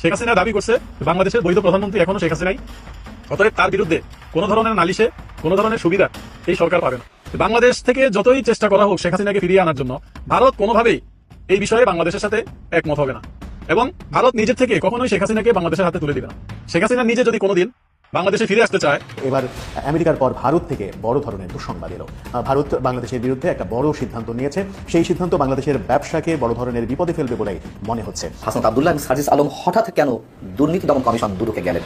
শেখ হাসিনা দাবি করছে, বাংলাদেশের বৈধ প্রধানমন্ত্রী এখনও শেখ হাসিনাই। অতএব তার বিরুদ্ধে কোনো ধরনের নালিশে, কোনো ধরনের সুবিধা এই সরকার পাবে না। বাংলাদেশ থেকে যতই চেষ্টা করা হোক শেখ হাসিনাকে ফিরিয়ে আনার জন্য, ভারত কোনোভাবেই এই বিষয়ে বাংলাদেশের সাথে একমত হবে না। এবং ভারত নিজের থেকে কখনোই শেখ হাসিনাকে বাংলাদেশের হাতে তুলে দিবে না। শেখ হাসিনা নিজে যদি কোনোদিন বাংলাদেশে ফিরে আসতে চায়। এবার আমেরিকার পর ভারত থেকে বড় ধরনের দুঃসংবাদ এলো। ভারত বাংলাদেশের বিরুদ্ধে একটা বড় সিদ্ধান্ত নিয়েছে। সেই সিদ্ধান্ত বাংলাদেশের ব্যবসাকে বড় ধরনের বিপদে ফেলবে বলেই মনে হচ্ছে। হাসান আবদুল্লাহ সাজিস আলম হঠাৎ কেন দুর্নীতি দমন কমিশন দুদকে গেলেন?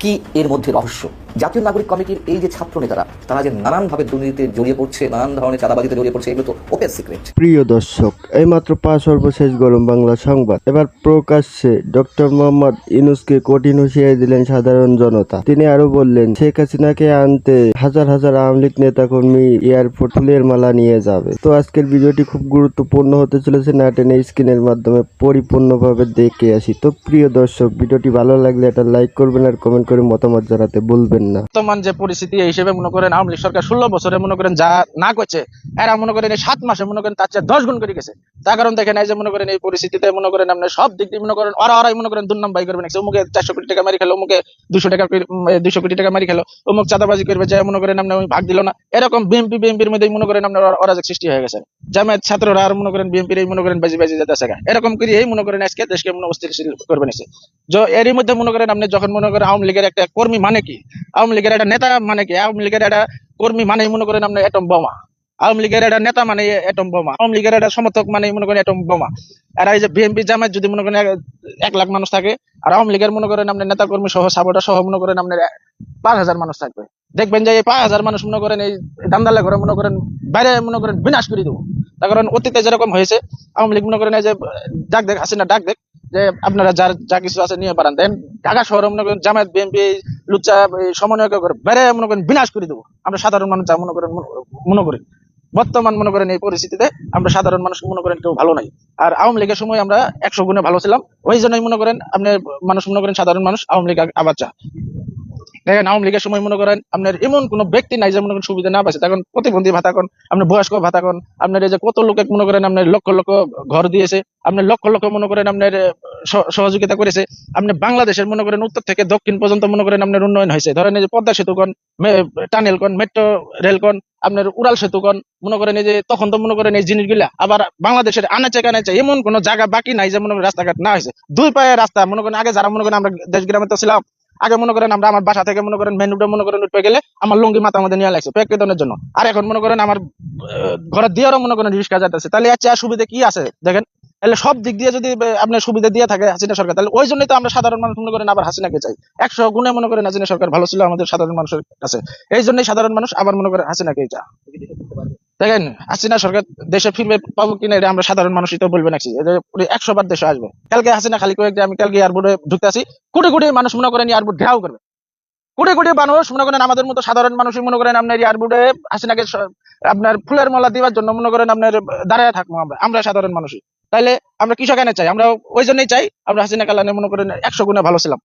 কি এর মধ্যে রহস্য? জাতীয় নাগরিক কমিটির এই যে ছাত্র নেতারা, তারা যে নানানভাবে দুর্নীতিতে জড়িয়ে পড়ছে, নানান ধরনের চাঁদাবাজিতে জড়িয়ে পড়ছে, এগুলো তো ওপেন সিক্রেট। প্রিয় দর্শক, এইমাত্র পাঁচ সর্বশেষ গরম বাংলা সংবাদ। এবার প্রকাশ্যে ডক্টর মোহাম্মদ ইনুসকে কঠিন হুঁশিয়ারি দিলেন সাধারণ জনতা। তিনি আরও বললেন, শেখ হাসিনাকে আনতে হাজার হাজার আওয়ামী লীগ নেতাকর্মী এয়ারপোর্ট ফুলের মালা নিয়ে যাবে। তো আজকের ভিডিওটি খুব গুরুত্বপূর্ণ হতে চলেছে না টেনে স্ক্রিনের মাধ্যমে পরিপূর্ণভাবে দেখে আসি। তো প্রিয় দর্শক, ভিডিওটি ভালো লাগলে এটা লাইক করবেন আর কমেন্ট করে মতামত জানাতে ভুলবেন না বর্তমান যে পরিস্থিতি হিসেবে মনে করেন আওয়ামী লীগ সরকার ষোলো বছরে মনে করেন যা না করছে এরা মনে করেন এই সাত মাসে মনে করেন তার চেয়ে দশ গুণ করে গেছে তার কারণ দেখেন এই যে মনে করেন এই পরিস্থিতিতে মনে করেন আপনি সব দিক দিয়ে মনে করেন ওরা ওরাই মনে করেন দুর্নাম বাই করবেন অমুকে চারশো কোটি টাকা মারি খেলো অমুকে দুশো টাকা দুশো কোটি টাকা মারি খেলো অমুক চাঁদাবাজি করবে যে মনে করেন আপনি ভাগ দিল না এরকম বিএনপি বিএনপির মধ্যেই মনে করেন আপনার অরাজক সৃষ্টি হয়ে গেছে জামায়াত ছাত্ররা আর মনে করেন বিএনপির এই মনে করেন বাজি বাজি যেতেছে গা। এরকম করে এই মনে করেন আজকে দেশকে মনে অস্থিরশীল করবে নিছে এরই মধ্যে মনে করেন আপনি যখন মনে করেন আওয়ামী লীগের একটা কর্মী মানে কি আওয়ামী লীগের একটা নেতা মানে কি আওয়ামী লীগের একটা কর্মী মানে মনে করেন আপনি এটম বোমা আওয়ামী লীগের একটা নেতা মানে এটম বোমা আওয়ামী লীগের একটা সমর্থক মানে মনে করেন এটম বোমা আর এই যে বিএনপি জামায়াত যদি মনে করেন এক- লাখ মানুষ থাকে আর আওয়ামী লীগের মনে করেন আপনি নেতা কর্মী সহ সাপোর্টার সহ মনে করেন আপনার পাঁচ হাজার মানুষ থাকবে দেখবেন যে এই পাঁচ হাজার মানুষ মনে করেন এই দান্দালে করে মনে করেন বাইরে মনে করেন বিনাশ করে দেবো তার কারণ অতীতে যেরকম হয়েছে আওয়ামী লীগ মনে করেন এই যে ডাক দেখ হাসিনা ডাক দেখ যে আপনারা যার যা কিছু আছে নিয়ে পারেন দেন ঢাকা শহরে মনে করেন জামায়াত বিএনপি লুচ্চা সমন্বয় করে বাইরে মনে করেন বিনাশ করে দেবো আমরা সাধারণ মানুষ যা মনে করেন মনে করি বর্তমান মনে করেন এই পরিস্থিতিতে আমরা সাধারণ মানুষ মনে করেন কেউ ভালো নাই। আর আওয়ামী লীগের সময় আমরা একশো গুণে ভালো ছিলাম। ওই জন্যই মনে করেন আপনি মানুষ মনে করেন সাধারণ মানুষ, আওয়ামী লীগ আবার চা দেখেন আওয়ামী লীগের সময় মনে করেন আপনার এমন কোন ব্যক্তি নাই যে মনে করেন সুবিধা না পাচ্ছে তখন প্রতিবন্ধী ভাতা কোন আপনার বয়স্ক ভাতা কোন আপনার এই যে কত লোকে মনে করেন আপনার লক্ষ লক্ষ ঘর দিয়েছে আপনার লক্ষ লক্ষ মনে করেন আপনার সহযোগিতা করেছে আপনি বাংলাদেশের মনে করেন উত্তর থেকে দক্ষিণ পর্যন্ত মনে করেন আপনার উন্নয়ন হয়েছে ধরেন এই যে পদ্মা সেতু কোন টানেল কন মেট্রো রেল কন আপনার উড়াল সেতু কন মনে করেন এই যে তখন তো মনে করেন এই জিনিসগুলা আবার বাংলাদেশের আনাচে কানাচে এমন কোন জায়গা বাকি নাই যে মনে করেন রাস্তাঘাট না হয়েছে দুই পায়ে রাস্তা মনে করেন আগে যারা মনে করেন আমরা দেশ গ্রামে তো ছিলাম আগে মনে করেন আমরা আমার বাসা থেকে মনে করেন মেন রোডে মনে করেন উঠে গেলে আমার লুঙ্গি মাথা মধ্যে নিয়ে লাগছে প্রেক্ষিতনের জন্য। আর এখন মনে করেন আমার ঘরের দিয়েও মনে করেন রিক্সা যাইতেছে তাহলে এর চেয়ে সুবিধা কি আছে? দেখেন, তাহলে সব দিক দিয়ে যদি আপনার সুবিধা দিয়ে থাকে হাসিনা সরকার, তাহলে ওই জন্যই তো আমরা সাধারণ মানুষ মনে করেন আবার হাসিনাকে চাই। একশো গুণে মনে করেন হাসিনা সরকার ভালো ছিল আমাদের সাধারণ মানুষের কাছে। এই জন্যই সাধারণ মানুষ আবার মনে করেন হাসিনাকেই চা দেখেন, হাসিনা সরকার দেশে ফিরবে পাবো কিনা এটা আমরা সাধারণ মানুষই তো বলবে নাকি একশো বার দেশে আসবে। কালকে হাসিনা খালি কয়েক আমি কালকে এয়ারপোর্টে ঢুকতে আসি, কোটি কোটি মানুষ মনে করেন এয়ারপোর্ট ঘেরাও করবে। কোটি কোটি মানুষ মনে করেন আমাদের মতো সাধারণ মানুষই মনে করেন আপনার এয়ারপোর্টে হাসিনাকে আপনার ফুলের মালা দেওয়ার জন্য মনে করেন আপনার দাঁড়ায় থাকব আমরা। আমরা সাধারণ মানুষই। তাইলে আমরা কৃষক এনে চাই আমরা ওই জন্যই চাই, আমরা হাসিনা কালানে মনে করেন একশো গুণে ভালো ছিলাম।